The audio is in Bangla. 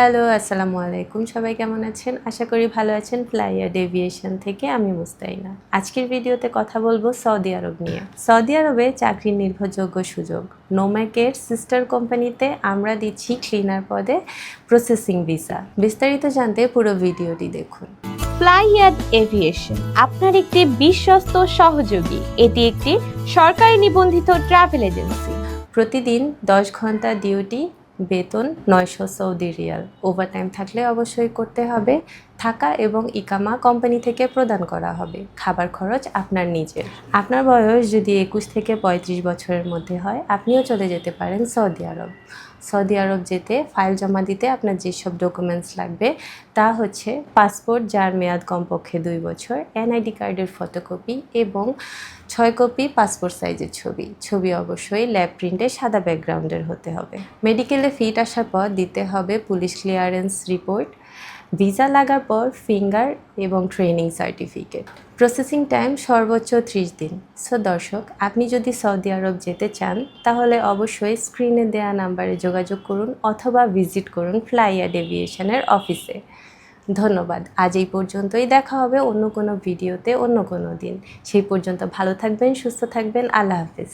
হ্যালো আসসালামু আলাইকুম। সবাই কেমন আছেন? আশা করি ভালো আছেন। ফ্লাইয়ার ডেভিয়েশন থেকে আমি মুস্তাইনা। আজকের ভিডিওতে কথা বলব সৌদি আরব নিয়ে। সৌদি আরবে চাকরির নির্ভরযোগ্য সুযোগ। নোম্যাকের সিস্টার কোম্পানিতে আমরা দিচ্ছি ক্লিনার পদে প্রসেসিং ভিসা বিস্তারিত জানতে পুরো ভিডিওটি দেখুন। ফ্লাইয়াদ এভিয়েশন আপনার একটি বিশ্বস্ত সহযোগী। এটি একটি সরকারি নিবন্ধিত ট্রাভেল এজেন্সি। প্রতিদিন দশ ঘণ্টা ডিউটি বেতন নয়শো সৌদি রিয়াল। ওভারটাইম থাকলে অবশ্যই করতে হবে। থাকা এবং ইকামা কোম্পানি থেকে প্রদান করা হবে। খাবার খরচ আপনার নিজের। আপনার বয়স যদি একুশ থেকে পঁয়ত্রিশ বছরের মধ্যে হয়, আপনিও চলে যেতে পারেন সৌদি আরব। সৌদি আরব যেতে ফাইল জমা দিতে আপনার যেসব ডকুমেন্টস লাগবে, তা হচ্ছে পাসপোর্ট, যার মেয়াদ কমপক্ষে দুই বছর, এনআইডি কার্ডের ফটোকপি এবং ছয় কপি পাসপোর্ট সাইজের ছবি। ছবি অবশ্যই ল্যাব প্রিন্টে সাদা ব্যাকগ্রাউন্ডের হতে হবে। মেডিকেলে ফিট আসার পর দিতে হবে পুলিশ ক্লিয়ারেন্স রিপোর্ট ভিসা লাগার পর ফিঙ্গার এবং ট্রেনিং সার্টিফিকেট। প্রসেসিং টাইম সর্বোচ্চ ত্রিশ দিন। সো দর্শক, আপনি যদি সৌদি আরব যেতে চান, তাহলে অবশ্যই স্ক্রিনে দেওয়া নাম্বারে যোগাযোগ করুন অথবা ভিজিট করুন ফ্লাইয়ার ডেভিয়েশনের অফিসে। ধন্যবাদ। আজ এই পর্যন্তই। দেখা হবে অন্য কোনো ভিডিওতে অন্য কোনো দিন। সেই পর্যন্ত ভালো থাকবেন, সুস্থ থাকবেন। আল্লাহ হাফিজ।